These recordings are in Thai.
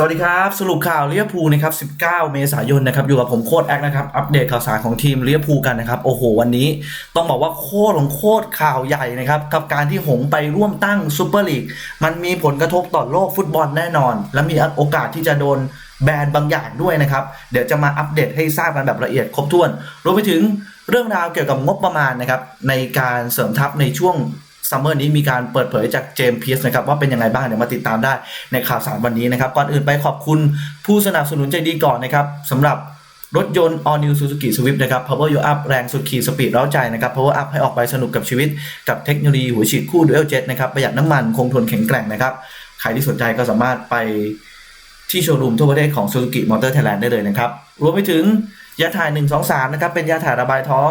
สวัสดีครับ สรุปข่าวเลียพูนะครับ 19 เมษายนนะครับ อยู่กับผมโคตรแอคนะครับ อัปเดตข่าวสารของทีมเลียพูกันนะครับ โอ้โห วันนี้ต้องบอกว่าโคตรของโคตรข่าวใหญ่นะครับ กับการที่หงไปร่วมตั้งซูเปอร์ลีก มันมีผลกระทบต่อโลกฟุตบอลแน่นอน และมีโอกาสที่จะโดนแบนบางอย่างด้วยนะครับ เดี๋ยวจะมาอัปเดตให้ทราบกันแบบละเอียดครบถ้วน รวมไปถึงเรื่องราวเกี่ยวกับงบประมาณนะครับในการเสริมทัพในช่วง ซัมเมอร์นี้มีการเปิดเผยจากเจมส์พีสนะครับว่าเป็นยังไงบ้างเดี๋ยวมาติดตามได้ในข่าวสารวันนี้นะครับ ก่อนอื่นไปขอบคุณผู้สนับสนุนใจดีก่อนนะครับสำหรับรถยนต์ All New Suzuki Swift นะครับ Power You Up แรงสุดขีดสปีดเร้าใจนะครับ Power Up ให้ออกไปสนุกกับชีวิต กับเทคโนโลยีหัวฉีดคู่ Dual Jet นะครับ ประหยัดน้ำมันคงทนแข็งแกร่งนะครับ ใครที่สนใจก็สามารถไปที่โชว์รูมทั่วประเทศของ Suzuki Motor Thailand ได้เลยนะครับ รวมไปถึงยาถ่าย 123 นะครับ เป็นยาถ่ายระบายท้อง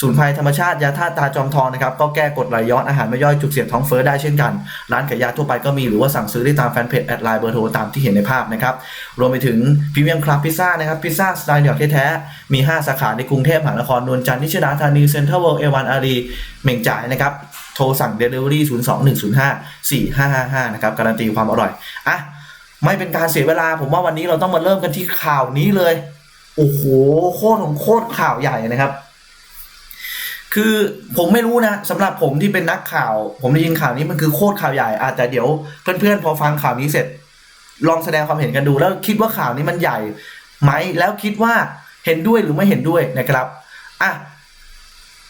สูนไพรธรรมชาติยาธาตุตาจอมทองนะครับก็แก้กดไหลย้อนอาหารไม่ย่อยจุกเสียดท้องเฟ้อได้เช่นกัน ร้านขายยาทั่วไปก็มีหรือว่าสั่งซื้อได้ตามแฟนเพจแอดไลน์เบอร์โทรตามที่เห็นในภาพนะครับรวมไปถึงพรีเมียมคลับพิซซ่านะครับพิซซ่าสไตล์นิวยอร์กแท้ๆมี 5 สาขาในกรุงเทพมหานครนวลจันทร์นิชดาธานีเซ็นทรัลเวิลด์เอวันอารีเม่งจ่ายนะครับโทรสั่งเดลิเวอรี่02105 4555 นะครับการันตีความอร่อยอะไม่เป็นการเสียเวลา ผมว่าวันนี้เราต้องมาเริ่มกันที่ข่าวนี้เลยโอ้โหโคตรของโคตรข่าวใหญ่นะครับ คือผมไม่รู้นะสำหรับผมที่เป็นนักข่าว ผมได้ยินข่าวนี้มันคือโคตรข่าวใหญ่อาจจะเดี๋ยวเพื่อนๆพอฟังข่าวนี้เสร็จ ลองแสดงความเห็นกันดู แล้วคิดว่าข่าวนี้มันใหญ่ไหมแล้วคิดว่าเห็นด้วยหรือไม่เห็นด้วยนะครับอะ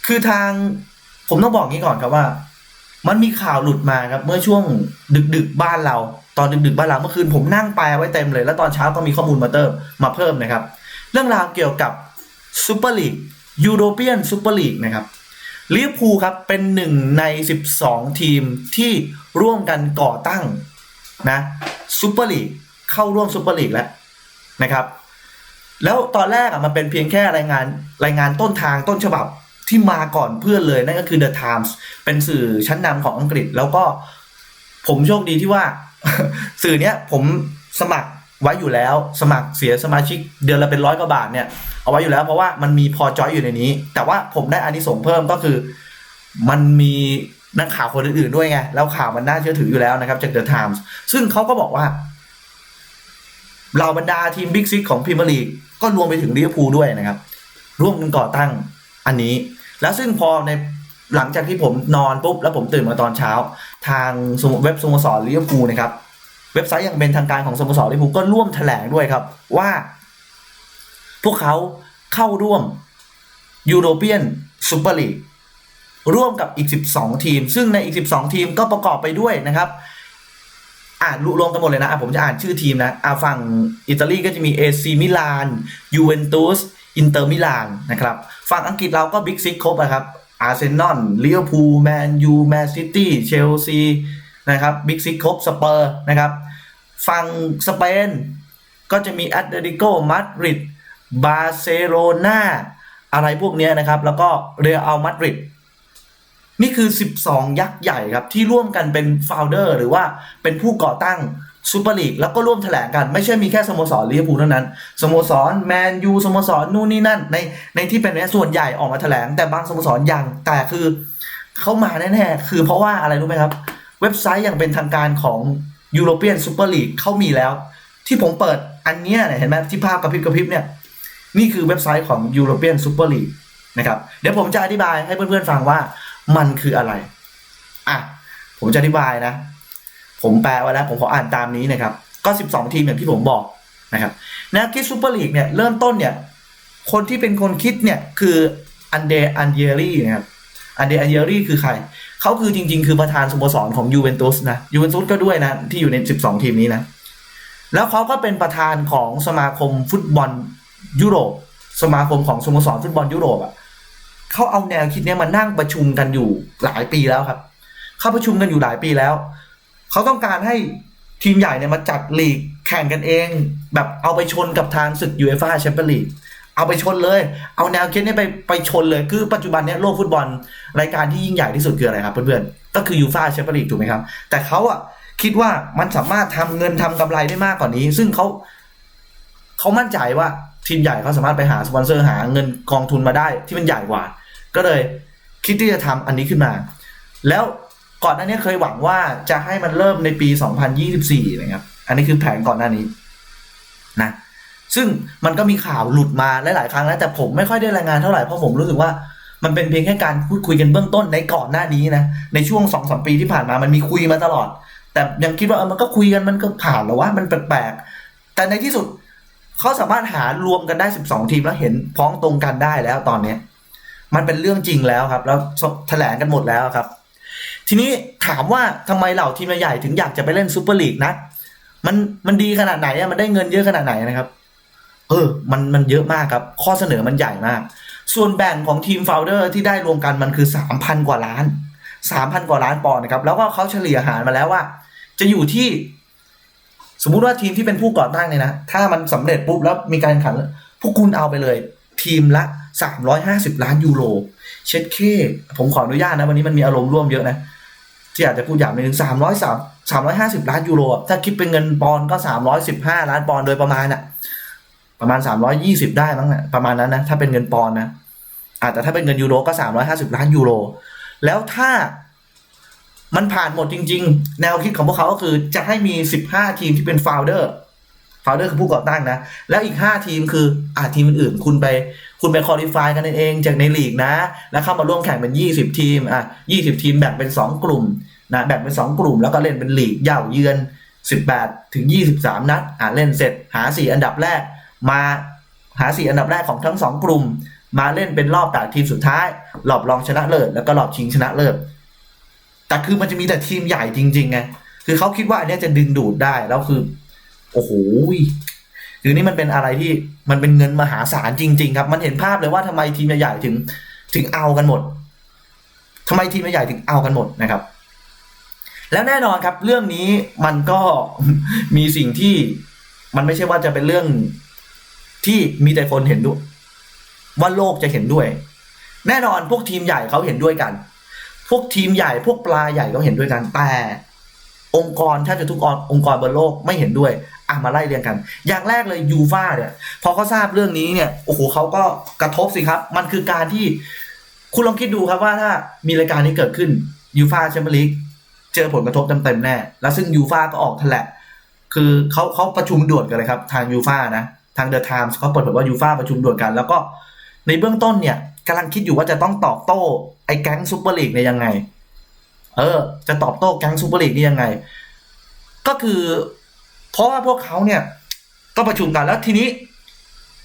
คือทางผมต้องบอกงี้ก่อนครับว่า มันมีข่าวหลุดมาครับเมื่อช่วงดึก ๆ บ้านเรา ตอนดึก ๆ บ้านเราเมื่อคืนผมนั่งแปลไว้เต็มเลย แล้วตอนเช้าก็มีข้อมูลมาเติมมาเพิ่มนะครับ เรื่องราวเกี่ยวกับซูเปอร์ลีก ยูโรเปียนซูเปอร์ลีกนะครับลิเวอร์พูลครับเป็นหนึ่งใน 12 ทีมที่ร่วมกันก่อตั้งนะซูเปอร์ลีกเข้าร่วมซูเปอร์ลีกแล้วนะครับ แล้วตอนแรกอะมันเป็นเพียงแค่รายงานรายงานต้นทางต้นฉบับที่มาก่อนเพื่อนเลย นั่นก็คือ The Times เป็นสื่อชั้นนำของอังกฤษ แล้วก็ผมโชคดีที่ว่า สื่อเนี้ยผมสมัคร ไว้อยู่แล้ว สมัครเสียสมาชิกเดือนละเป็นร้อยกว่าบาทเนี่ยเอาไว้อยู่แล้วเพราะว่ามันมีพอจอยอยู่ในนี้ แต่ว่าผมได้อานิสงส์เพิ่มก็คือ มันมีนักข่าวคนอื่นๆด้วยไง แล้วข่าวมันน่าเชื่อถืออยู่แล้วนะครับ จาก The Times ซึ่งเขาก็บอกว่าเหล่าบรรดาทีมบิ๊กซิกของพรีเมียร์ลีกก็รวมไปถึงลิเวอร์พูลด้วยนะครับ ร่วมกันก่อตั้งอันนี้ แล้วซึ่งพอในหลังจากที่ผมนอนปุ๊บแล้วผมตื่นมาตอนเช้า ทางเว็บสโมสรลิเวอร์พูลนะครับ เว็บไซต์อย่างเป็นทางการของสโมสรลิเวอร์พูลก็ร่วมแถลงด้วยครับว่า พวกเขาเข้าร่วมยูโรเปียนซูเปอร์ลีกร่วมกับอีก 12 ทีม ซึ่งในอีก 12 ทีมก็ประกอบไปด้วยนะครับ อ่านรวมกันหมดเลยนะผมจะอ่านชื่อทีมนะอ่าฝั่งอิตาลีก็จะมีเอซีมิลานยูเวนตุสอินเตอร์มิลานนะครับ ฝั่งอังกฤษเราก็บิ๊กซิกครบอะครับอาร์เซนอลลิเวอร์พูลแมนยูแมนซิตี้เชลซี นะครับบิ๊กซิกครบสเปอร์นะครับฝั่งสเปนก็จะมีแอตเลติโกมาดริดบาร์เซโลนาอะไรพวกนี้นะครับ แล้วก็เรอัลมาดริดนี่คือ 12 ยักษ์ใหญ่ครับ ที่ร่วมกันเป็นโฟลเดอร์หรือว่าเป็นผู้ก่อตั้งซูเปอร์ลีกแล้วก็ร่วมแถลงกันไม่ใช่มีแค่สโมสรลิเวอร์พูลเท่านั้นสโมสรแมนยูสโมสรนู่นนี่นั่น ในในที่เป็นเนี้ยส่วนใหญ่ออกมาแถลง แต่บางสโมสรยังแต่คือเขามาแน่ๆคือเพราะว่าอะไรรู้ไหมครับ เว็บไซต์อย่างเป็นทางการของยูโรเปียนซูเปอร์ลีกเขามีแล้ว ที่ผมเปิดอันเนี้เนี่ยเห็นไหมที่ภาพกระพริบกระพริบเนี่ยนี่คือเว็บไซต์ของ European Super League นะครับเดี๋ยวผมจะอธิบายให้เพื่อนๆฟังว่ามันคืออะไรอะผมจะอธิบายนะ ผมแปลไว้แล้วผมขออ่านตามนี้นะครับ ก็ 12 ทีมอย่างที่ผมบอกนะครับแนวคิดซูเปอร์ลีกเนี่ยเริ่มต้นเนี่ยคนที่เป็นคนคิดเนี่ยคืออันเดอันเยรี่นะครับอันเดอันเยรี่คือใคร เขาคือจริง ๆ คือประธานสโมสรของยูเวนตุสนะยูเวนตุสก็ด้วยนะ ที่อยู่ใน 12 ทีมนี้นะ แล้วเขาก็เป็นประธานของสมาคมฟุตบอลยุโรป สมาคมของสโมสรฟุตบอลยุโรปอะเขาเอาแนวคิดเนี้ยมานั่งประชุมกันอยู่หลายปีแล้วครับเขาประชุมกันอยู่หลายปีแล้วเขาต้องการให้ทีมใหญ่เนี่ยมาจัดลีกแข่งกันเอง แบบเอาไปชนกับทางศึกยูเอฟ่าแชมเปี้ยนลีก เอาไปชนเลย เอาแนวคิดเนี้ไปไปชนเลย คือปัจจุบันเนี้ยโลกฟุตบอลรายการที่ยิ่งใหญ่ที่สุดคืออะไรครับเพื่อนๆ ก็คือยูฟ่าแชมเปี้ยนลีกถูกไหมครับ แต่เขาอะคิดว่ามันสามารถทำเงินทำกำไรได้มากกว่านี้ ซึ่งเขาเขามั่นใจว่าทีมใหญ่เขาสามารถไปหาสปอนเซอร์หาเงินกองทุนมาได้ที่มันใหญ่กว่า ก็เลยคิดที่จะทำอันนี้ขึ้นมา แล้วก่อนหน้านี้เคยหวังว่าจะให้มันเริ่มในปี 2024 นะครับ อันนี้คือแผนก่อนหน้านี้นะ ซึ่งมันก็มีข่าวหลุดมาหลายๆครั้งแล้วแต่ผมไม่ค่อยได้รายงานเท่าไหร่เพราะผมรู้สึกว่ามันเป็นเพียงแค่การพูดคุยกันเบื้องต้นในก่อนหน้านี้นะในช่วงสองสมปีที่ผ่านมามันมีคุยมาตลอด แต่ยังคิดว่ามันก็คุยกันมันก็ผ่านแล้วว่ามันแปลกๆแต่ในที่สุดเขาสามารถหารวมกันได้ 12 ทีมแล้วเห็นพ้องตรงกันได้แล้วตอนเนี้ยมันเป็นเรื่องจริงแล้วครับ แล้วแถลงกันหมดแล้วครับ ทีนี้ถามว่าทำไมเหล่าทีมใหญ่ถึงอยากจะไปเล่นซูเปอร์ลีกนะ มันมันดีขนาดไหนอะมันได้เงินเยอะขนาดไหนนะครับ เออ มันมันเยอะมากครับ ข้อเสนอมันใหญ่มาก ส่วนแบ่งของทีมโฟลเดอร์ที่ได้รวมกันมันคือสามพันกว่าล้านสามพันกว่าล้านปอนด์นะครับ แล้วก็เขาเฉลี่ยหารมาแล้วว่า จะอยู่ที่ สมมุติว่าทีมที่เป็นผู้ก่อตั้งเนี่ยนะ ถ้ามันสำเร็จปุ๊บแล้วมีการแข่งขัน พวกคุณเอาไปเลย ทีมละสามร้อยห้าสิบล้านยูโร เช็ดเค ผมขออนุญาตนะ วันนี้มันมีอารมณ์ร่วมเยอะนะ ที่อาจจะพูดอย่างหนึ่งสามร้อยสามสามร้อยห้าสิบล้านยูโร ถ้าคิดเป็นเงินปอนด์ก็สามร้อยสิบห้าล้านปอนด์โดยประมาณน่ะ ประมาณสามร้อยยี่สิบได้มั้งนะประมาณนั้นนะถ้าเป็นเงินปอนนะอาจจะถ้าเป็นเงินยูโรก็สามร้อยห้าสิบล้านยูโร แล้วถ้ามันผ่านหมดจริง ๆ แนวคิดของพวกเขาก็คือจะให้มีสิบห้าทีมที่เป็นโฟลเดอร์โฟลเดอร์คือผู้ก่อตั้งนะ แล้วอีกห้าทีมคืออ่าทีมอื่นๆคุณไปคุณไปคอลี่ฟายกันเองจากในลีกนะ แล้วเข้ามาร่วมแข่งเป็น 20 ทีมอะ20 ทีมแบ่งเป็น 2 กลุ่มนะแบ่งเป็น 2 กลุ่ม แล้วก็เล่นเป็นลีกเย่าเยือน 18 ถึง 23 นัดอะเล่นเสร็จหา 4 อันดับแรก มาหา4อันดับแรกของทั้ง2กลุ่ม มาเล่นเป็นรอบ8ทีมสุดท้ายรอบรองชนะเลิศแล้วก็รอบชิงชนะเลิศแต่คือมันจะมีแต่ทีมใหญ่จริงๆไงคือเขาคิดว่าอันนี้จะดึงดูดได้แล้วคือ โอ้โหคือนี่มันเป็นอะไรที่มันเป็นเงินมหาศาลจริง ๆ ครับ มันเห็นภาพเลยว่าทำไมทีมใหญ่ถึง ถึงเอากันหมดทำไมทีมใหญ่ถึงเอากันหมดนะครับ แล้วแน่นอนครับ เรื่องนี้มันก็มีสิ่งที่มันไม่ใช่ว่าจะเป็นเรื่อง ที่มีแต่คนเห็นด้วย ว่าโลกจะเห็นด้วย แน่นอนพวกทีมใหญ่เขาเห็นด้วยกัน พวกทีมใหญ่พวกปลาใหญ่เขาเห็นด้วยกันแต่องค์กรแทบจะทุกองค์กรบนโลกไม่เห็นด้วยอะมาไล่เรียงกัน อย่างแรกเลยยูฟาเนี่ยพอเขาทราบเรื่องนี้เนี่ยโอ้โหเขาก็กระทบสิครับ มันคือการที่ คุณลองคิดดูครับว่าถ้ามีรายการนี้เกิดขึ้นยูฟาแชมเปี้ยนลีกเจอผลกระทบเต็มๆแน่ แล้วซึ่งยูฟาก็ออกแถลงคือเขาเขาประชุมด่วนกันเลยครับ ทางยูฟานะ ทางเดอะไทมส์เขาเปิดเผยว่ายูฟาประชุมด่วนกัน แล้วก็ในเบื้องต้นเนี่ยกำลังคิดอยู่ว่าจะต้องตอบโต้ไอ้แก๊งซูเปอร์ลีกเนี่ยยังไง เออ จะตอบโต้แก๊งซูเปอร์ลีกนี่ยังไง ก็คือ เพราะว่าพวกเขาเนี่ย ก็ประชุมกันแล้วทีนี้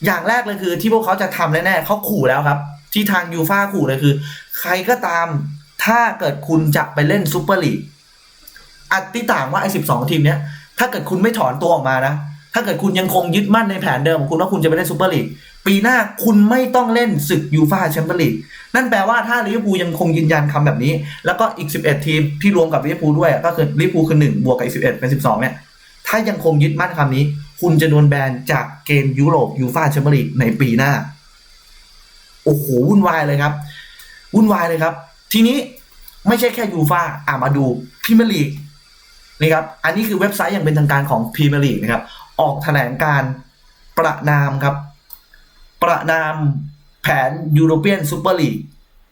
อย่างแรกเลยคือ ที่พวกเขาจะทำแน่ๆเขาขู่แล้วครับ ที่ทางยูฟาขู่เลยคือ ใครก็ตามถ้าเกิดคุณจะไปเล่นซูเปอร์ลีกอัติต่างว่าไอ้สิบสองทีมเนี้ยถ้าเกิดคุณไม่ถอนตัวออกมานะ ถ้าเกิดคุณยังคงยึดมั่นในแผนเดิมของคุณว่าคุณจะไปเล่นซูเปอร์ลีกปีหน้าคุณไม่ต้องเล่นศึกยูฟาแชมเปี้ยนลีกนั่นแปลว่าถ้าลิเวอร์พูลยังคงยืนยันคำแบบนี้ แล้วก็อีก 11 ทีมที่รวมกับลิเวอร์พูลด้วยก็คือลิเวอร์พูลคือ1บวกกับอีก11เป็น12เนี่ยถ้ายังคงยึดมั่นคำนี้ คุณจะโดนแบนจากเกมยุโรปยูฟาแชมเปี้ยนลีกในปีหน้าโอ้โหวุ่นวายเลยครับวุ่นวายเลยครับ ทีนี้ไม่ใช่แค่ยูฟาอะมาดูพรีเมียร์ลีกนี่ครับอันนี้คือเว็บไซต์อย่างเป็นทางการของพรีเมียร์ลีกนะครับ ออกแถลงการประนามครับ ประนามแผนยูโรเปียนซูเปอร์ลีก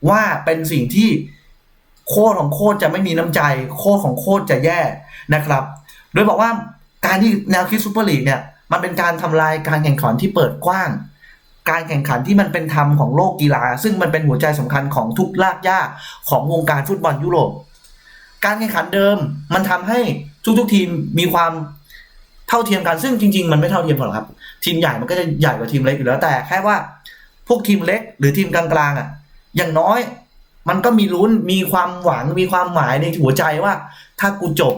ว่าเป็นสิ่งที่โคตรของโคตรจะไม่มีน้ำใจ โคตรของโคตรจะแย่นะครับ โดยบอกว่าการที่แนวคิดซูเปอร์ลีกเนี่ยมันเป็นการทำลายการแข่งขันที่เปิดกว้าง การแข่งขันที่มันเป็นธรรมของโลกกีฬา ซึ่งมันเป็นหัวใจสำคัญของทุกลากย่าของวงการฟุตบอลยุโรปการแข่งขันเดิมมันทำให้ทุกๆทีมมีความ เท่าเทียมกันซึ่งจริง ๆ มันไม่เท่าเทียมหรอกครับ ทีมใหญ่มันก็จะใหญ่กว่าทีมเล็กอยู่แล้วแต่แค่ว่าพวกทีมเล็กหรือทีมกลางๆอะ อย่างน้อยมันก็มีลุ้นมีความหวังมีความหมายในหัวใจว่า ถ้ากูจบ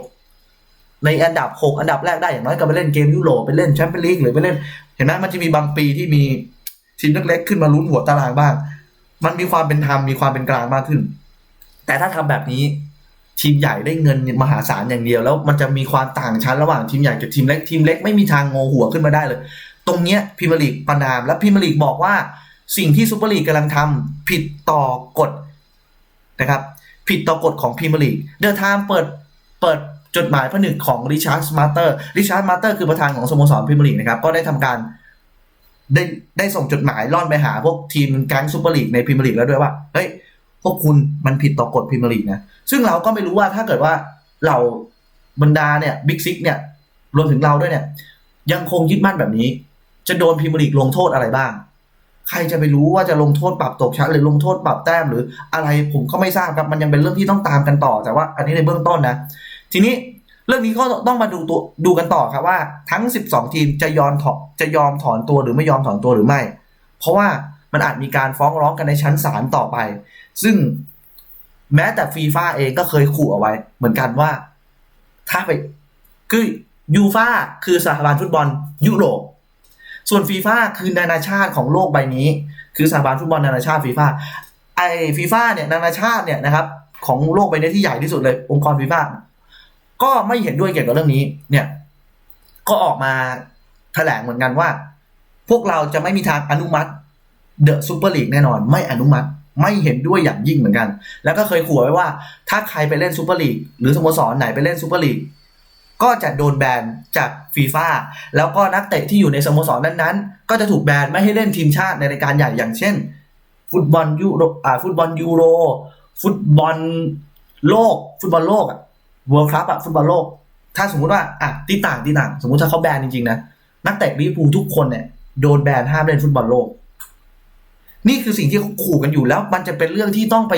ในอันดับหกอันดับแรกได้อย่างน้อยก็ไปเล่นเกมยุโรปไปเล่นแชมเปี้ยนลีกหรือไปเล่น เห็นไหมมันจะมีบางปีที่มีทีมเล็กๆขึ้นมาลุ้นหัวตารางบ้าง มันมีความเป็นธรรมมีความเป็นกลางมากขึ้น แต่ถ้าทำแบบนี้ ทีมใหญ่ได้เงินมหาศาลอย่างเดียว แล้วมันจะมีความต่างชั้นระหว่างทีมใหญ่กับทีมเล็กทีมเล็กไม่มีทางงอหัวขึ้นมาได้เลย ตรงเนี้ยพรีเมียร์ลีกประนาม และพรีเมียร์ลีกบอกว่าสิ่งที่ซูเปอร์ลีกกำลังทำผิดต่อกฎนะครับ ผิดต่อกฎของพรีเมียร์ลีกเดอะไทม์เปิดเปิดจดหมายผนึกของริชาร์ดมาร์เตอร์ริชาร์ดมาร์เตอร์คือประธานของสโมสรพรีเมียร์ลีกนะครับก็ได้ทำการได้ได้ส่งจดหมายล่อนไปหาพวกทีมแก๊งซูเปอร์ลีกในพรีเมียร์ลีกแล้วด้วยว่าเฮ้ยพวกคุณมันผิดต่อกฎพรีเมียร์ลีกนะ ซึ่งเราก็ไม่รู้ว่าถ้าเกิดว่าเราบรรดาเนี่ยบิ๊กซิกเนี่ยรวมถึงเราด้วยเนี่ย ยังคงยึดมั่นแบบนี้ จะโดนพรีเมียร์ลีกลงโทษอะไรบ้าง ใครจะไปรู้ว่าจะลงโทษปรับตกชั้นหรือลงโทษปรับแต้มหรืออะไรผมก็ไม่ทราบครับมันยังเป็นเรื่องที่ต้องตามกันต่อ แต่ว่าอันนี้ในเบื้องต้นนะ ทีนี้เรื่องนี้ก็ต้องมาดูตัวดูกันต่อครับว่าทั้ง 12 ทีมจะยอมถอจะยอมถอนตัวหรือไม่ยอมถอนตัวหรือไม่ เพราะว่ามันอาจมีการฟ้องร้องกันในชั้นศาลต่อไป ซึ่ง แม้แต่ฟีฟ่าเองก็เคยขู่เอาไว้ เหมือนกันว่า ถ้าไปคือยูฟ่าคือสถาบันฟุตบอลยุโรป ส่วนฟีฟ่าคือนานาชาติของโลกใบนี้ คือสถาบันฟุตบอลนานาชาติฟีฟ่าไอฟีฟ่าเนี่ยนานาชาติเนี่ยนะครับ ของโลกใบนี้ที่ใหญ่ที่สุดเลย องค์กรฟีฟ่าก็ไม่เห็นด้วยเกี่ยวกับเรื่องนี้ เนี่ย ก็ออกมาแถลงเหมือนกันว่า พวกเราจะไม่มีทางอนุมัติเดอะซูเปอร์ลีกแน่นอน ไม่อนุมัติ ไม่เห็นด้วยอย่างยิ่งเหมือนกัน แล้วก็เคยขู่ไว้ว่า ถ้าใครไปเล่นซูเปอร์ลีกหรือสโมสรไหนไปเล่นซูเปอร์ลีกก็จะโดนแบนจากฟีฟ่าแล้วก็นักเตะที่อยู่ในสโมสรนั้นๆ ก็จะถูกแบนไม่ให้เล่นทีมชาติในรายการใหญ่อย่างเช่น ฟุตบอลยูโรอ่าฟุตบอลยูโร ฟุตบอลโลก ฟุตบอลโลกอะเวิลด์คัพอะฟุตบอลโลก ถ้าสมมุติว่าอะตีต่างตีต่าง สมมุติถ้าเขาแบนจริงๆนะนักเตะลิเวอร์พูลทุกคนเนี่ยโดนแบนห้ามเล่นฟุตบอลโลก นี่คือสิ่งที่เขาขู่กันอยู่แล้ว มันจะเป็นเรื่องที่ต้องไป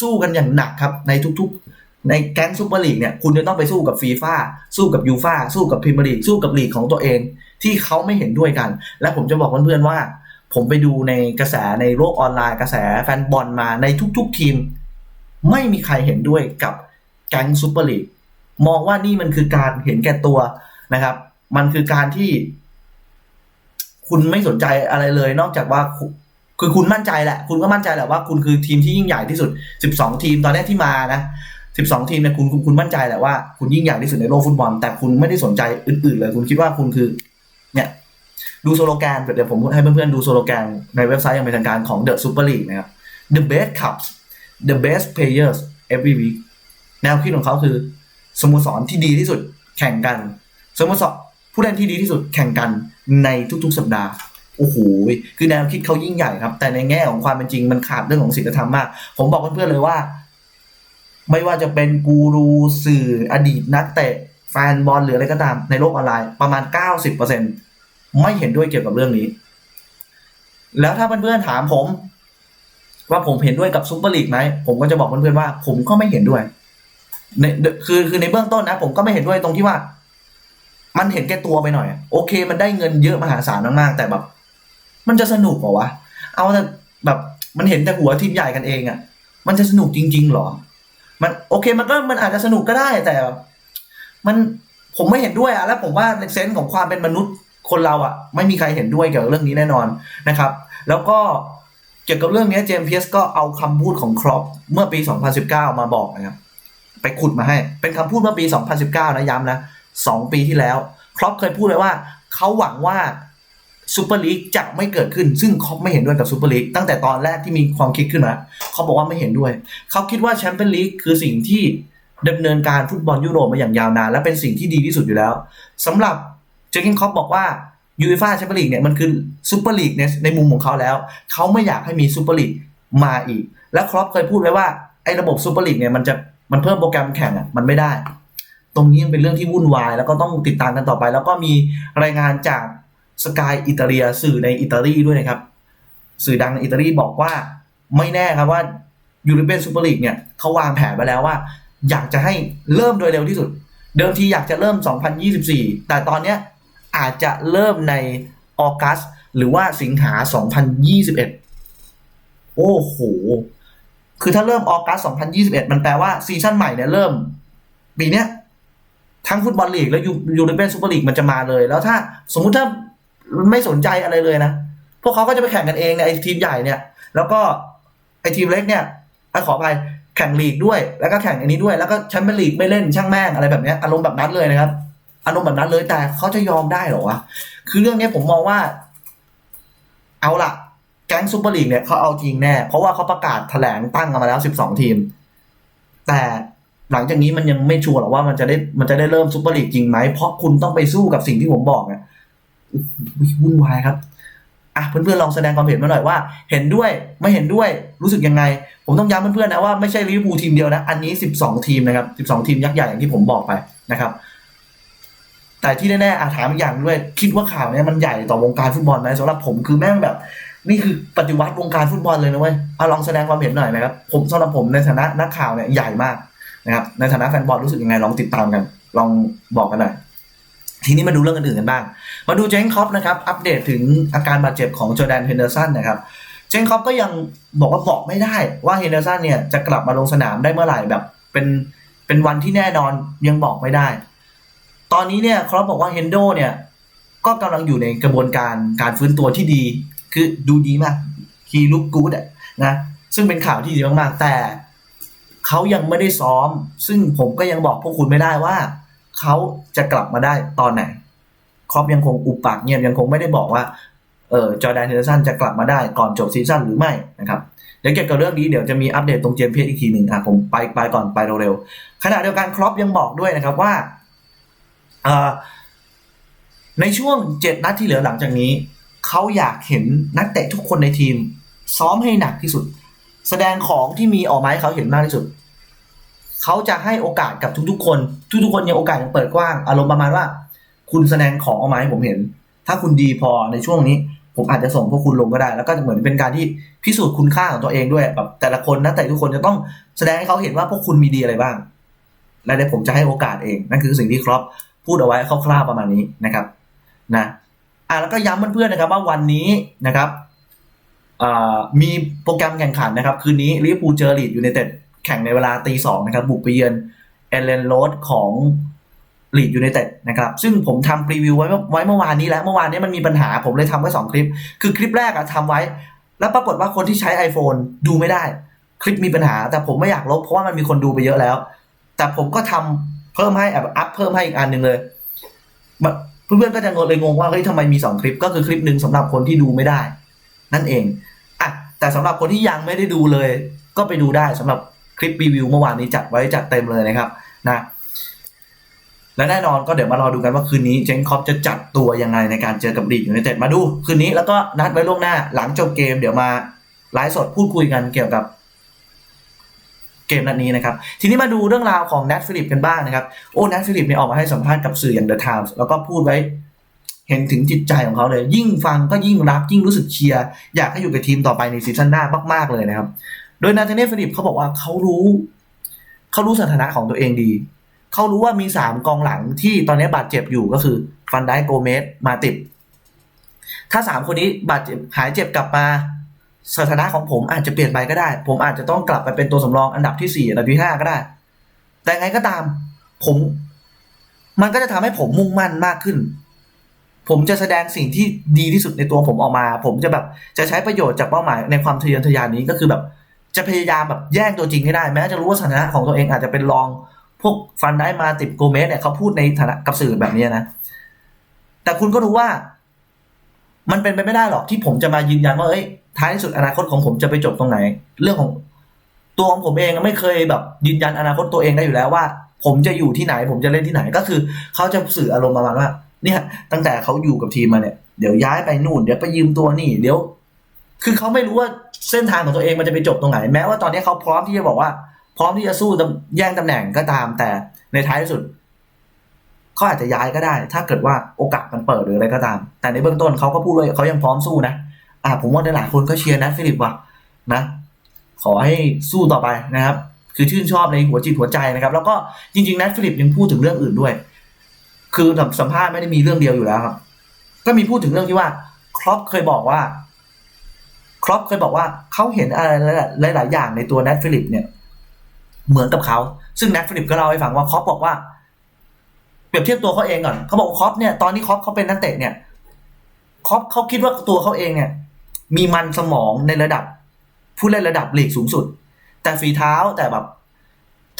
สู้กันอย่างหนักครับ ในทุกๆ ในแก๊งซูเปอร์ลีกเนี่ย คุณจะต้องไปสู้กับฟีฟ่าสู้กับยูฟ่าสู้กับพรีเมียร์ลีกสู้กับลีกของตัวเอง ที่เขาไม่เห็นด้วยกัน และผมจะบอกเพื่อนๆว่า ผมไปดูในกระแสในโลกออนไลน์ กระแสแฟนบอลมาในทุก ๆ ทีม ไม่มีใครเห็นด้วยกับแก๊งซูเปอร์ลีกมองว่านี่มันคือการเห็นแก่ตัวนะครับ มันคือการที่ คุณไม่สนใจอะไรเลย นอกจากว่า คือคุณมั่นใจแหละ คุณก็มั่นใจแหละว่าคุณคือทีมที่ยิ่งใหญ่ที่สุด 12 ทีมตอนนี้ที่มานะ 12 ทีมเนี่ยคุณคุณคุณมั่นใจแหละว่าคุณยิ่งใหญ่ที่สุดในโลกฟุตบอล แต่คุณไม่ได้สนใจอื่นๆเลย คุณคิดว่าคุณคือ เนี่ยดูโซโลแกนเดี๋ยวผมให้เพื่อนๆดูโซโลแกนในเว็บไซต์อย่างเป็นทางการของ The Super League นะครับ The best cups the best players every week แนวคิดของเขาคือสโมสรที่ดีที่สุดแข่งกันสโมสรผู้เล่นที่ดีที่สุดแข่งกันในทุกๆ สัปดาห์ โอ้โหคือแนวคิดเขายิ่งใหญ่ครับ แต่ในแง่ของความเป็นจริงมันขาดเรื่องของศีลธรรมมาก ผมบอกเพื่อนๆเลยว่า ไม่ว่าจะเป็นกูรูสื่ออดีตนักเตะแฟนบอลหรืออะไรก็ตามในโลกออนไลน์ประมาณ 90%ไม่เห็นด้วยเกี่ยวกับเรื่องนี้ แล้วถ้าเพื่อนๆถามผม ว่าผมเห็นด้วยกับซุปเปอร์ลีกไหมผมก็จะบอกเพื่อนๆว่า ผมก็ไม่เห็นด้วยในคือคือในเบื้องต้นนะ ผมก็ไม่เห็นด้วยตรงที่ว่า มันเห็นแก่ตัวไปหน่อย โอเค มันได้เงินเยอะมหาศาลมากๆแต่แบบ มันจะสนุกเหรอวะ เอาแต่แบบมันเห็นแต่หัวทีมใหญ่กันเองอะ่ะ มันจะสนุกจริง ๆ หรอ มันโอเคมันก็มันอาจจะสนุกก็ได้แต่ มันผมไม่เห็นด้วยอะแล้วผมว่าในเซนส์ของความเป็นมนุษย์คนเราอะไม่มีใครเห็นด้วยเกี่ยวกับเรื่องนี้แน่นอนนะครับ แล้วก็เกี่ยวกับเรื่องนี้เจมส์เพียสก็เอาคำพูดของครอปเมื่อปี 2019 มาบอกนะครับ ไปขุดมาให้ เป็นคำพูดเมื่อปี 2019 นะย้ำนะสองปีที่แล้ว ครอปเคยพูดไว้ว่า เขาหวังว่า ซูเปอร์ลีกจะไม่เกิดขึ้น ซึ่งครอปไม่เห็นด้วยกับซูเปอร์ลีกตั้งแต่ตอนแรกที่มีความคิดขึ้นมาเขาบอกว่าไม่เห็นด้วย เขาคิดว่าแชมเปี้ยนลีกคือสิ่งที่ดำเนินการฟุตบอลยุโรปมาอย่างยาวนาน และเป็นสิ่งที่ดีที่สุดอยู่แล้วสำหรับเจอร์กินคอปบอกว่ายูฟ่าแชมเปี้ยนลีกเนี่ยมันคือซูเปอร์ลีกในในมุมของเขาแล้ว เขาไม่อยากให้มีซูเปอร์ลีกมาอีก และครอปเคยพูดไว้ว่าไอ้ระบบซูเปอร์ลีกเนี่ยมันจะมันเพิ่มโปรแกรมแข่งอะมันไม่ได้ ตรงนี้ยังเป็นเรื่องที่วุ่นวาย แล้วก็ต้องติดตามกันต่อไป แล้วก็มีรายงานจาก สกายอิตาเลียสื่อในอิตาลีด้วยนะครับ สื่อดังในอิตาลีบอกว่าไม่แน่ครับว่ายูโรเปียนซูเปอร์ลีกเนี่ยเขาวางแผนไว้แล้วว่า อยากจะให้เริ่มโดยเร็วที่สุด เดิมทีอยากจะเริ่ม 2024 แต่ตอนเนี้ยอาจจะเริ่มในออกัสหรือว่าสิงหา 2021 โอ้โห คือถ้าเริ่มออกัส 2021 มันแปลว่าซีซั่นใหม่เนี่ยเริ่มปีเนี้ยทั้งฟุตบอลลีกและยูโรเปียนซูเปอร์ลีกมันจะมาเลย แล้วถ้าสมมุติถ้า ไม่สนใจอะไรเลยนะพวกเขาก็จะไปแข่งกันเองในไอทีมใหญ่เนี่ย แล้วก็ไอทีมเล็กเนี่ยไอขออภัยแข่งลีกด้วย แล้วก็แข่งอันนี้ด้วยแล้วก็แชมเปี้ยนลีกไม่เล่นช่างแม่งอะไรแบบนี้อารมณ์แบบนั้นเลยนะครับ อารมณ์แบบนั้นเลยแต่เขาจะยอมได้หรอวะคือเรื่องนี้ผมมองว่า เอาละแก๊งซูเปอร์ลีกเนี่ยเขาเอาจริงแน่ เพราะว่าเขาประกาศแถลงตั้งกันมาแล้ว12ทีม แต่หลังจากนี้มันยังไม่ชัวร์หรอกว่ามันจะได้มันจะได้เริ่มซูเปอร์ลีกจริงไหมเพราะคุณต้องไปสู้กับสิ่งที่ผมบอกเนี่ย วุ่นวายครับอะเพื่อนๆลองแสดงความเห็นมาหน่อยว่า เห็นด้วยไม่เห็นด้วยรู้สึกยังไง ผมต้องย้ำเพื่อนๆนะว่าไม่ใช่ลิเวอร์พูลทีมเดียวนะ อันนี้ 12 ทีมนะครับ 12 ทีมยักษ์ใหญ่อย่างที่ผมบอกไปนะครับ แต่ที่แน่ๆอาถามอย่างด้วย คิดว่าข่าวเนี้ยมันใหญ่ต่อวงการฟุตบอลไหมสำหรับผมคือแม่งแบบ นี่คือปฏิวัติวงการฟุตบอลเลยนะเว้ยเอาลองแสดงความเห็นหน่อยนะครับ ผมสำหรับผมในฐานะนักข่าวเนี่ยใหญ่มากนะครับในฐานะแฟนบอลรู้สึกยังไงลองติดตามกัน ลองบอกกันหน่อย ทีนี้มาดูเรื่องอื่นๆกันบ้าง มาดูเจงคอปนะครับ อัปเดตถึงอาการบาดเจ็บของจอแดนเฮนเดอร์สันนะครับ เจงคอปก็ยังบอกว่าบอกไม่ได้ว่าเฮนเดอร์สันเนี่ยจะกลับมาลงสนามได้เมื่อไหร่แบบเป็นเป็นวันที่แน่นอนยังบอกไม่ได้ ตอนนี้เนี่ยครอปบอกว่าเฮนโดเนี่ยก็กำลังอยู่ในกระบวนการการฟื้นตัวที่ดี คือดูดีมาก he look good อะนะซึ่งเป็นข่าวที่ดีมากๆ แต่เขายังไม่ได้ซ้อม ซึ่งผมก็ยังบอกพวกคุณไม่ได้ว่า เขาจะกลับมาได้ตอนไหนครอปยังคงอุปปากเงียบยังคงไม่ได้บอกว่าเออจอร์แดนเฮนเดอร์สันจะกลับมาได้ก่อนจบซีซั่นหรือไม่นะครับเดี๋ยวเกี่ยวกับเรื่องนี้เดี๋ยวจะมีอัปเดตตรงเจมเพชอีกทีหนึ่งอะผมไปไปก่อนไปเร็วๆขณะเดียวกันครอปยังบอกด้วยนะครับว่าอในช่วงเจ็ดนัดที่เหลือหลังจากนี้ เขาอยากเห็นนักเตะทุกคนในทีม ซ้อมให้หนักที่สุด แสดงของที่มีออกมาให้เขาเห็นมากที่สุด เขาจะให้โอกาสกับทุกๆ คน ทุกๆ คนยังโอกาสยังเปิดกว้าง อารมณ์ประมาณว่า คุณแสดงของออกมาให้ผมเห็น ถ้าคุณดีพอในช่วงนี้ ผมอาจจะส่งพวกคุณลงก็ได้ แล้วก็เหมือนเป็นการที่พิสูจน์คุณค่าของตัวเองด้วยแบบแต่ละคนนักเตะทุกคนจะต้องแสดงให้เขาเห็นว่าพวกคุณมีดีอะไรบ้าง และเดี๋ยวผมจะให้โอกาสเอง นั่นคือสิ่งที่ครอปพูดเอาไว้คร่าวๆประมาณนี้นะครับ นะอะแล้วก็ย้ำเพื่อนๆนะครับว่าวันนี้นะครับมีโปรแกรมแข่งขันนะครับ คืนนี้ลิเวอร์พูลเจอลีดยูไนเต็ด แข่งในเวลาตีสองนะครับ บุกไปเยือนเอเลนโรดของลีดยูไนเต็ดนะครับ ซึ่งผมทำพรีวิวไว้เมื่อไว้เมื่อวานนี้แล้ว เมื่อวานนี้มันมีปัญหาผมเลยทำไว้สองคลิป คือคลิปแรกอะทำไว้ แล้วปรากฏว่าคนที่ใช้ iPhone ดูไม่ได้ คลิปมีปัญหา แต่ผมไม่อยากลบเพราะว่ามันมีคนดูไปเยอะแล้ว แต่ผมก็ทำเพิ่มให้แบบอัพเพิ่มให้อีกอันหนึ่งเลยเพื่อนๆก็จะงงเลยงงว่าเฮ้ยทำไมมีสองคลิป ก็คือคลิปหนึ่งสำหรับคนที่ดูไม่ได้ นั่นเองอะแต่สำหรับคนที่ยังไม่ได้ดูเลย ก็ไปดูได้สำหรับ คลิปรีวิวเมื่อวานนี้จัดไว้จัดเต็มเลยนะครับนะและแน่นอนก็เดี๋ยวมารอดูกันว่าคืนนี้เจงคอปจะจัดตัวยังไงในการเจอกับลีดยูไนเต็ดมาดูคืนนี้แล้วก็นัดไว้ล่วงหน้า หลังจบเกมเดี๋ยวมาไลฟ์สดพูดคุยกันเกี่ยวกับเกมนัดนี้นะครับ ทีนี้มาดูเรื่องราวของแนทฟิลิปกันบ้างนะครับ โอ้แนทฟิลิปเนี่ยออกมาให้สัมภาษณ์กับสื่ออย่างเดอะไทมส์แล้วก็พูดไว้ เห็นถึงจิตใจของเขาเลย ยิ่งฟังก็ยิ่งรักยิ่งรู้สึกเชียร์อยากให้อยู่กับทีมต่อไปในซีซั่นหน้ามากๆเลยนะครับ โดยนาธานเนลฟิลิปเขาบอกว่าเขารู้ เขารู้สถานะของตัวเองดี เขารู้ว่ามีสามกองหลังที่ตอนนี้บาดเจ็บอยู่ก็คือฟันไดโกเมสมาติดถ้าสามคนนี้บาดเจ็บหายเจ็บกลับมาสถานะของผมอาจจะเปลี่ยนไปก็ได้ ผมอาจจะต้องกลับไปเป็นตัวสำรองอันดับที่สี่อันดับที่ห้าก็ได้ แต่ไงก็ตาม ผม มันก็จะทำให้ผมมุ่งมั่นมากขึ้น ผมจะแสดงสิ่งที่ดีที่สุดในตัวผมออกมา ผมจะแบบจะใช้ประโยชน์จากเป้าหมายในความทะเยอทะยานนี้ก็คือแบบ จะพยายามแบบแย่งตัวจริงให้ได้ แม้จะรู้ว่าสถานะของตัวเองอาจจะเป็นรองพวกฟันได้มาติดโกเมสเนี่ยเขาพูดในฐานะกับสื่อแบบนี้นะ แต่คุณก็รู้ว่า มันเป็นไปไม่ได้หรอกที่ผมจะมายืนยันว่าเอ้ยท้ายที่สุดอนาคตของผมจะไปจบตรงไหน เรื่องของตัวของผมเองไม่เคยแบบ ยืนยันอนาคตตัวเองได้อยู่แล้วว่า ผมจะอยู่ที่ไหน ผมจะเล่นที่ไหนก็คือเขาจะสื่ออารมณ์ประมาณว่าเนี่ย ตั้งแต่เขาอยู่กับทีมมาเนี่ยเดี๋ยวย้ายไปนู่น เดี๋ยวไปยืมตัวนี่ เดี๋ยว คือเขาไม่รู้ว่า เส้นทางของตัวเองมันจะไปจบตรงไหน แม้ว่าตอนนี้เขาพร้อมที่จะบอกว่า พร้อมที่จะสู้แย่งตำแหน่งก็ตาม แต่ในท้ายที่สุดเขาอาจจะย้ายก็ได้ ถ้าเกิดว่าโอกาสมันเปิดหรืออะไรก็ตาม แต่ในเบื้องต้นเขาก็พูดเลยเขายังพร้อมสู้นะอ่าผมว่าหลายคนก็เชียร์นะฟิลิปว่ะนะ ขอให้สู้ต่อไปนะครับ คือชื่นชอบในหัวจิตหัวใจนะครับ แล้วก็จริงๆนัทฟิลิปยังพูดถึงเรื่องอื่นด้วย คือสัมภาษณ์ไม่ได้มีเรื่องเดียวอยู่แล้วครับ ก็มีพูดถึงเรื่องที่ว่าครอปเคยบอกว่า รอปเคยบอกว่าเขาเห็นอะไรหลาย ๆ อย่างในตัวแนทฟิลิปเนี่ย เหมือนกับเขาซึ่งแนทฟิลิปก็เล่าให้ฟังว่าครอปบอกว่า เปรียบเทียบตัวเขาเองก่อนเขาบอกครอปเนี่ยตอนที่ครอปเขาเป็นนักเตะเนี่ยครอปเขาคิดว่าตัวเขาเองเนี่ย มีมันสมองในระดับ ผู้เล่นระดับลีกสูงสุด แต่ฝีเท้าแต่แบบ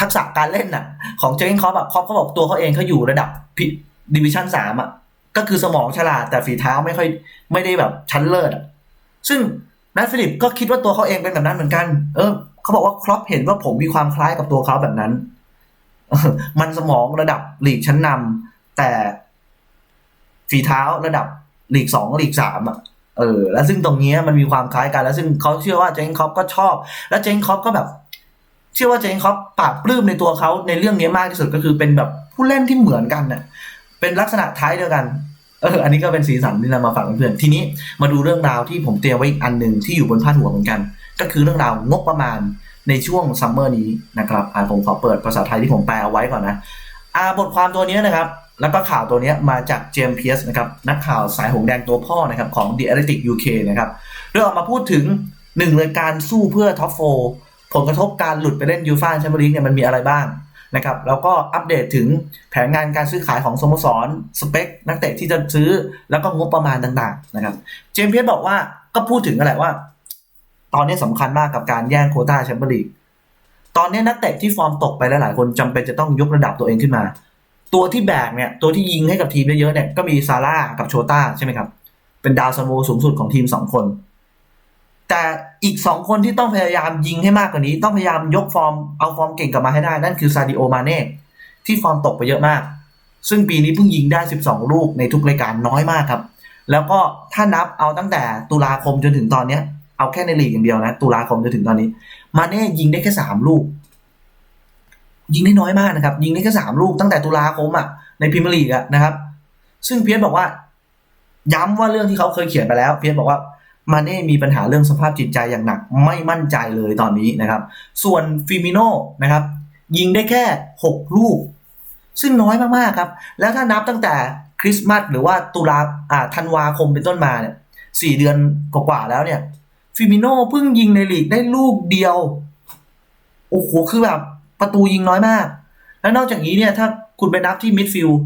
ทักษะการเล่นน่ะ ของเจงคอปแบบคอปเขาบอกตัวเขาเองเขาอยู่ระดับดิวิชั่นสามอะ ก็คือสมองฉลาดแต่ฝีเท้าไม่ค่อยไม่ได้แบบชั้นเลิศอะ ซึ่ง นัทฟิลิปก็คิดว่าตัวเขาเองเป็นแบบนั้นเหมือนกัน เออเขาบอกว่าครอปเห็นว่าผมมีความคล้ายกับตัวเขาแบบนั้น มันสมองระดับหลีกชั้นนำแต่ฝีเท้าระดับหลีกสองหลีกสามอะเออ แล้วซึ่งตรงนี้มันมีความคล้ายกัน แล้วซึ่งเขาเชื่อว่าเจงคอปก็ชอบ แล้วเจงคอปก็แบบ เชื่อว่าเจงคอปปราบปลื้มในตัวเขาในเรื่องนี้มากที่สุดก็คือเป็นแบบผู้เล่นที่เหมือนกันน่ะ เป็นลักษณะท้ายเดียวกัน เอออันนี้ก็เป็นสีสันที่นำมาฝากเพื่อนๆทีนี้มาดูเรื่องราวที่ผมเตรียมไว้อีกอันหนึ่งที่อยู่บนพาดหัวเหมือนกัน ก็คือเรื่องราวนงบประมาณในช่วงซัมเมอร์นี้นะครับอ่าผมขอเปิดภาษาไทยที่ผมแปลเอาไว้ก่อนนะอ่าบทความตัวนี้นะครับ แล้วก็ข่าวตัวนี้มาจากเจมส์เพียสนะครับนักข่าวสายหงแดงตัวพ่อนะครับของ The Athletic UK นะครับโดยออกมาพูดถึงหนึ่งเลยการสู้เพื่อท็อปโฟผลกระทบการหลุดไปเล่นยูฟ่าแชมเปี้ยนลีกเนี่ยมันมีอะไรบ้าง นะครับแล้วก็อัปเดตถึงแผนงานการซื้อขายของสโมสรสเปค นักเตะที่จะซื้อแล้วก็งบประมาณต่างๆนะครับเจมส์เพียบอกว่าก็พูดถึงอะไรว่า ตอนนี้สำคัญมากกับการแย่งโคต้าแชมเปี้ยนลีกตอนนี้นักเตะที่ฟอร์มตกไปหลายๆคนจำเป็นจะต้องยกระดับตัวเองขึ้นมา ตัวที่แบกเนี่ยตัวที่ยิงให้กับทีมเยอะๆเนี่ยก็มีซาร่ากับโชต้าใช่ไหมครับเป็นดาวซันโวสูงสุดของทีมสองคน แต่อีกสองคนที่ต้องพยายามยิงให้มากกว่านี้ ต้องพยายามยกฟอร์มเอาฟอร์มเก่งกลับมาให้ได้ นั่นคือซาดิโอมาเน่ที่ฟอร์มตกไปเยอะมาก ซึ่งปีนี้เพิ่งยิงได้ 12 ลูกในทุกรายการน้อยมากครับ แล้วก็ถ้านับเอาตั้งแต่ตุลาคมจนถึงตอนเนี้ย เอาแค่ในลีกอย่างเดียวนะตุลาคมจนถึงตอนนี้ มาเน่ยิงได้แค่สามลูก ยิงได้น้อยมากนะครับ ยิงได้แค่สามลูกตั้งแต่ตุลาคมอะในพรีเมียร์ลีกอะนะครับ ซึ่งเพียสบอกว่า ย้ำว่าเรื่องที่เขาเคยเขียนไปแล้ว เพียสบอกว่า มาเน่มีปัญหาเรื่องสภาพจิตใจอย่างหนักไม่มั่นใจเลยตอนนี้นะครับ ส่วนฟิมิโนนะครับ ยิงได้แค่ 6 ลูก ซึ่งน้อยมากๆครับ แล้วถ้านับตั้งแต่คริสต์มาสหรือว่าตุลาอ่าธันวาคมเป็นต้นมาเนี่ยสี่เดือนกว่าๆแล้วเนี่ยฟิมิโนเพิ่งยิงในลีกได้ลูกเดียว โอ้โห คือแบบประตูยิงน้อยมาก แล้วนอกจากนี้เนี่ย ถ้าคุณไปนับที่มิดฟิลด์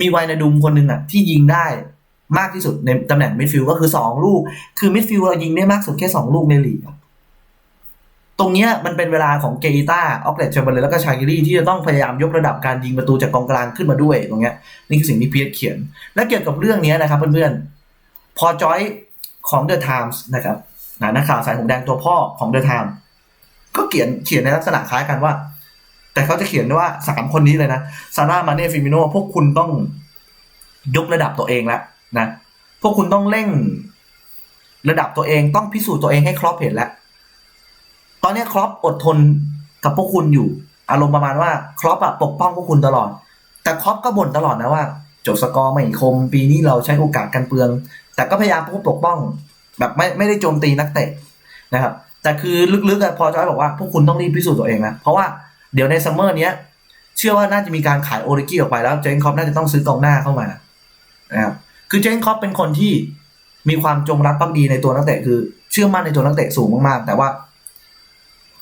มีไวนาดุมคนหนึ่งอะที่ยิงได้ มากที่สุดในตำแหน่งมิดฟิลด์ก็คือสองลูก คือมิดฟิลด์เรายิงได้มากสุดแค่สองลูกในลีกตรงเนี้ยมันเป็นเวลาของเกอิต้าออกเลตเชมเบอร์เลนแล้วก็ชากิรีที่จะต้องพยายามยกระดับการยิงประตูจากกองกลางขึ้นมาด้วยตรงเนี้ยนี่คือสิ่งที่เพียรเขียน และเกี่ยวกับเรื่องนี้นะครับเพื่อนๆ พอจอยของเดอะไทมส์นะครับนะนักข่าวสายหงแดงตัวพ่อของเดอะไทม์ก็เขียนเขียนในลักษณะคล้ายกันว่า แต่เขาจะเขียนว่าสามคนนี้เลยนะซาร่ามาเน่ฟิมิโนพวกคุณต้องยกระดับตัวเองแล้ว นะ พวกคุณต้องเร่ง ระดับตัวเองต้องพิสูจน์ตัวเองให้ครอปเห็นแล้ว ตอนนี้ครอปอดทนกับพวกคุณอยู่ อารมณ์ประมาณว่าครอปอะปกป้องพวกคุณตลอด แต่ครอปก็บ่นตลอดนะว่าจบสกอร์ไม่คม ปีนี้เราใช้โอกาสกันเปลือง แต่ก็พยายามพูดปกป้อง แบบไม่ไม่ได้โจมตีนักเตะนะครับ แต่คือลึกๆอะพอจอยบอกว่าพวกคุณต้องรีบพิสูจน์ตัวเองนะเพราะว่าเดี๋ยวในซัมเมอร์เนี้ยเชื่อว่าน่าจะมีการขายโอริกี้ออกไปแล้วเจนคอปน่าจะต้องซื้อกองหน้าเข้ามานะครับ คือเจนคอปเป็นคนที่มีความจงรักภักดีในตัวนักเตะคือเชื่อมั่นในตัวนักเตะสูงมากๆ แต่ว่า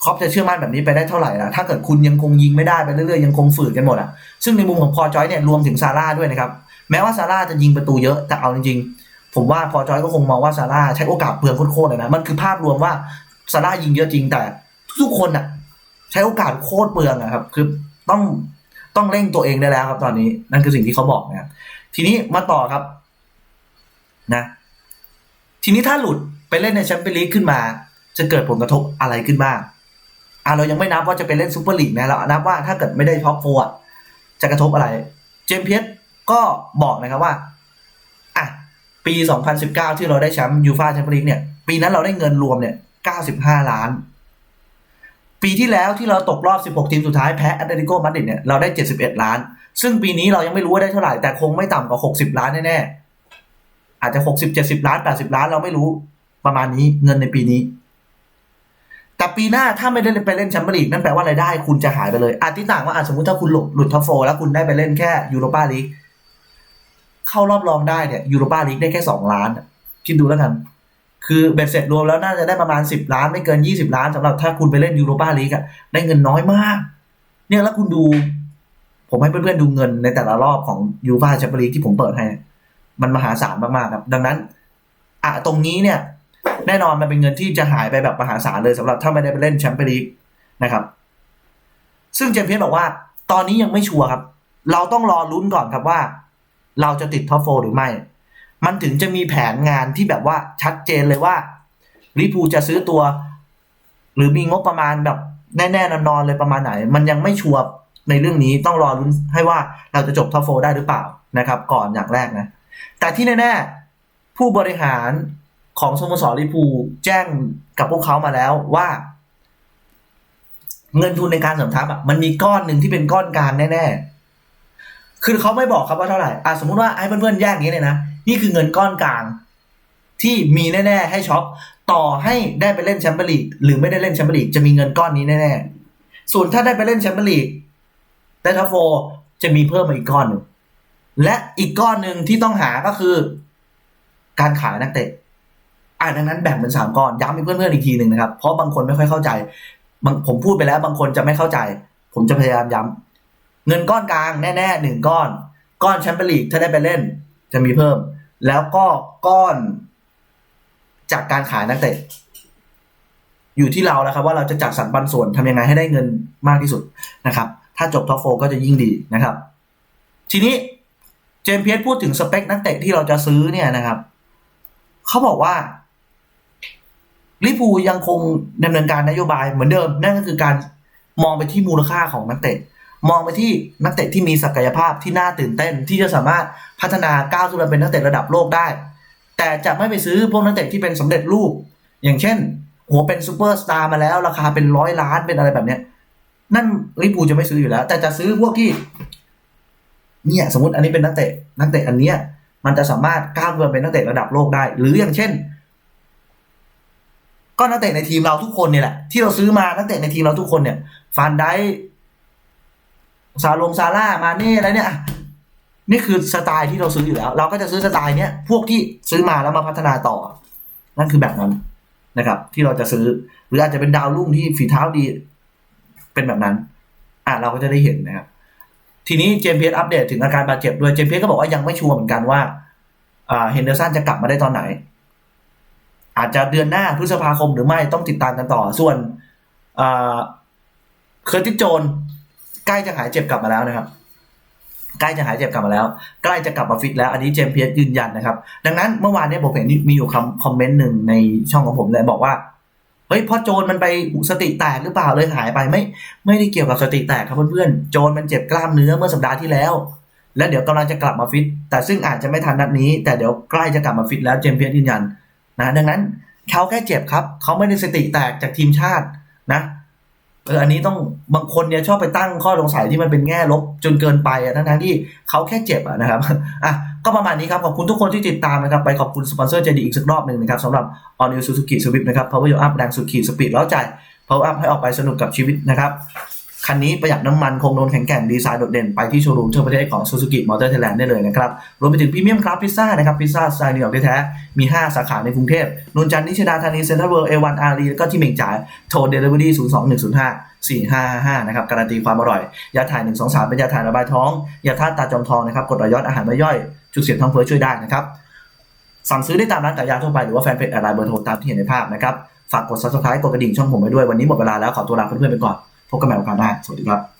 คอปจะเชื่อมั่นแบบนี้ไปได้เท่าไหร่ล่ะถ้าเกิดคุณยังคงยิงไม่ได้ไปเรื่อยๆยังคงฝืดกันหมดอะซึ่งในมุมของพอจอยเนี่ยรวมถึงซาร่าด้วยนะครับแม้ว่าซาร่าจะยิงประตูเยอะแต่เอาจริงๆ ผมว่าพอจอยก็คงมองว่าซาร่าใช้โอกาสเปลืองโคตรๆเลยนะมันคือภาพรวมว่าซาร่ายิงเยอะจริงแต่ทุกคนอะ ใช้โอกาสโคตรเปลืองอะครับ คือต้องต้องเร่งตัวเองได้แล้วครับตอนนี้นั่นคือสิ่งที่เขาบอกนะครับทีนี้มาต่อครับ นะทีนี้ถ้าหลุดไปเล่นในแชมเปี้ยนลีกขึ้นมา จะเกิดผลกระทบอะไรขึ้นบ้างอะเรายังไม่นับว่าจะไปเล่นซูเปอร์ลีกนะเรานับว่าถ้าเกิดไม่ได้ท็อปโฟร์จะกระทบอะไร เจมส์เพียสก็บอกนะครับว่าอะปี 2019 ที่เราได้แชมป์ยูฟ่าแชมเปี้ยนลีกเนี่ย ปีนั้นเราได้เงินรวมเนี่ย 95 ล้าน ปีที่แล้วที่เราตกรอบ 16 ทีมสุดท้ายแพ้แอตเลติโกมาดริดเนี่ยเราได้ 71 ล้าน ซึ่งปีนี้เรายังไม่รู้ว่าได้เท่าไหร่แต่คงไม่ต่ำกว่า 60 ล้านแน่ๆ อาจจะ60 70ล้าน80ล้านเราไม่รู้ประมาณนี้เงินในปีนี้ แต่ปีหน้าถ้าไม่ได้ไปเล่นแชมเปี้ยนลีกนั่นแปลว่ารายได้คุณจะหายไปเลยอาทิต่างว่าอาสมมติถ้าคุณหลุดหลุดท็อปโฟแล้วคุณได้ไปเล่นแค่ยูโรปาลีกเข้ารอบรองได้เนี่ยยูโรปาลีกได้แค่สองล้านคิดดูแล้วกัน คือเบ็ดเสร็จรวมแล้วน่าจะได้ประมาณสิบล้านไม่เกินยี่สิบล้านสำหรับถ้าคุณไปเล่นยูโรปาลีกอะได้เงินน้อยมาก เนี่ยแล้วคุณดู ผมให้เพื่อนๆดูเงินในแต่ละรอบของยูฟ่าแชมเปี้ยนลีกที่ผมเปิดให้ มันมหาศาลมากๆครับ ดังนั้นอะตรงนี้เนี่ย แน่นอนมันเป็นเงินที่จะหายไปแบบมหาศาลเลยสำหรับถ้าไม่ได้ไปเล่นแชมเปี้ยนลีกนะครับ ซึ่งเจมส์เพียสบอกว่า ตอนนี้ยังไม่ชัวร์ครับ เราต้องรอลุ้นก่อนครับว่า เราจะติดท็อปโฟหรือไม่ มันถึงจะมีแผนงานที่แบบว่าชัดเจนเลยว่าลิปูจะซื้อตัว หรือมีงบประมาณแบบแน่ๆนอนๆเลยประมาณไหน มันยังไม่ชัวร์ในเรื่องนี้ต้องรอลุ้นให้ว่าเราจะจบท็อปโฟได้หรือเปล่านะครับ ก่อนอย่างแรกนะ แต่ที่แน่ๆผู้บริหารของสโมสรลิปูแจ้งกับพวกเขามาแล้วว่า เงินทุนในการเสริมทัพอะมันมีก้อนหนึ่งที่เป็นก้อนกางแน่ๆ คือเขาไม่บอกครับว่าเท่าไหร่อะสมมุติว่าให้เพื่อนๆแยกอย่างนี้เลยนะนี่คือเงินก้อนกลางที่มีแน่ ๆ ให้ช็อปต่อให้ได้ไปเล่นแชมเปี้ยนลีกหรือไม่ได้เล่นแชมเปี้ยนลีกจะมีเงินก้อนนี้แน่ๆส่วนถ้าได้ไปเล่นแชมเปี้ยนลีกแต่ทัฟโฟจะมีเพิ่มมาอีกก้อนหนึ่ง และอีกก้อนหนึ่งที่ต้องหาก็คือ การขายนักเตะอ่าดังนั้นแบ่งเป็นสามก้อนย้ำให้เพื่อนๆอีกทีหนึ่งนะครับ เพราะบางคนไม่ค่อยเข้าใจบางผมพูดไปแล้ว บางคนจะไม่เข้าใจ ผมจะพยายามย้ำเงินก้อนกลางแน่ๆหนึ่งก้อน ก้อนแชมเปี้ยนลีกถ้าได้ไปเล่น จะมีเพิ่ม แล้วก็ก้อน จากการขายนักเตะอยู่ที่เราแล้วครับว่าเราจะจัดสรรปันส่วนทำยังไงให้ได้เงินมากที่สุดนะครับ ถ้าจบท็อปโฟก็จะยิ่งดีนะครับ ทีนี้ จมเพียสพูดถึงสเปคนักเตะที่เราจะซื้อเนี่ยนะครับ เขาบอกว่าลิเวอร์พูยังคงดำเนินการนโยบายเหมือนเดิม นั่นก็คือการมองไปที่มูลค่าของนักเตะ มองไปที่นักเตะที่มีศักยภาพที่น่าตื่นเต้น ที่จะสามารถพัฒนาก้าวขึ้นมาเป็นนักเตะระดับโลกได้ แต่จะไม่ไปซื้อพวกนักเตะที่เป็นสำเร็จรูป อย่างเช่นโหเป็นซูเปอร์สตาร์มาแล้ว ราคาเป็นร้อยล้านเป็นอะไรแบบเนี้ยนั่นลิเวอร์พูจะไม่ซื้ออยู่แล้ว แต่จะซื้อพวกที่ เนี่ยสมมติอันนี้เป็นนักเตะนักเตะอันเนี้ยมันจะสามารถก้าวขึ้นมาเป็นนักเตะระดับโลกได้ หรืออย่างเช่น ก็นักเตะในทีมเราทุกคนเนี่ยแหละที่เราซื้อมานักเตะในทีมเราทุกคนเนี่ยฟานไดซาลงซาร่ามาเน่อะไรเนี่ยนี่คือสไตล์ที่เราซื้ออยู่แล้ว เราก็จะซื้อสไตล์เนี้ยพวกที่ซื้อมาแล้วมาพัฒนาต่อ นั่นคือแบบนั้นนะครับ ที่เราจะซื้อ หรืออาจจะเป็นดาวรุ่งที่ฝีเท้าดี เป็นแบบนั้น อะเราก็จะได้เห็นนะครับ ทีนี้เจมส์เพียสอัปเดตถึงอาการบาดเจ็บด้วยเจมส์เพียสก็บอกว่ายังไม่ชัวร์เหมือนกันว่าเฮนเดอร์สันจะกลับมาได้ตอนไหน อาจจะเดือนหน้าพฤษภาคมหรือไม่ต้องติดตามกันต่อ ส่วนเคอร์ติสโจนใกล้จะหายเจ็บกลับมาแล้วนะครับ ใกล้จะหายเจ็บกลับมาแล้ว ใกล้จะกลับมาฟิตแล้วอันนี้เจมส์เพียสยืนยันนะครับ ดังนั้นเมื่อวานเนี้ผมเห็นมีอยู่คำคอมเมนต์หนึ่งในช่องของผมเลยบอกว่า เฮ้ยพ่อโจนมันไปสติแตกหรือเปล่าเลยหายไปไม่ไม่ได้เกี่ยวกับสติแตกครับเพื่อนๆโจนมันเจ็บกล้ามเนื้อเมื่อสัปดาห์ที่แล้ว และเดี๋ยวกำลังจะกลับมาฟิต แต่ซึ่งอาจจะไม่ทันนัดนี้ แต่เดี๋ยวใกล้จะกลับมาฟิตแล้วเจมส์เพียสยืนยันนะดังนั้นเขาแค่เจ็บครับเขาไม่ได้สติแตกจากทีมชาตินะเอออันนี้ต้องบางคนเนี่ยชอบไปตั้งข้อสงสัยที่มันเป็นแง่ลบจนเกินไปอะทั้งๆที่เขาแค่เจ็บอะนะครับอะ ก็ประมาณนี้ครับ ขอบคุณทุกคนที่ติดตามนะครับ ไปขอบคุณสปอนเซอร์ใจดีอีกสักรอบหนึ่งนะครับสำหรับ All New Suzuki Swift นะครับ Power Up แรงสุดขีดสปีดแล้วใจ Power Up ให้ออกไปสนุกกับชีวิตนะครับคันนี้ประหยัดน้ำมันคงโดนแข็งแกร่งดีไซน์โดดเด่นไปที่โชว์รูมทั่วประเทศของ Suzuki Motor Thailand ได้เลยนะครับ รวมไปถึงพรีเมียมคราฟพิซซ่านะครับพิซซ่าสไตล์นิวยอร์กแท้ๆมี 5 สาขาในกรุงเทพนนจันทร์นิชดาธานีเซ็นทรัลเวิลด์เอวันอารีแล้วก็ที่เม่งจ่ายโทรเดลิเวอรี่0 2 1 0 5 4 5 5 5นะครับการันตีความอร่อย ยาถ่าย1 2 3เป็นยาถ่ายระบายท้องยาธาตุตาจอมทองนะครับกดรอยย้อนอาหารไม่ย่อย จุดเสี่ยงท้องเฟ้อช่วยได้นะครับ สั่งซื้อได้ตามร้านขายยาทั่วไปหรือว่าแฟนเพจอะไลน์เบอร์โทรตามที่เห็นในภาพนะครับ ฝากกด subscribe กดกระดิ่งช่องผมไว้ด้วย วันนี้หมดเวลาแล้วขอตัวลาเพื่อนๆไปก่อน พบกันใหม่โอกาสหน้า สวัสดีครับ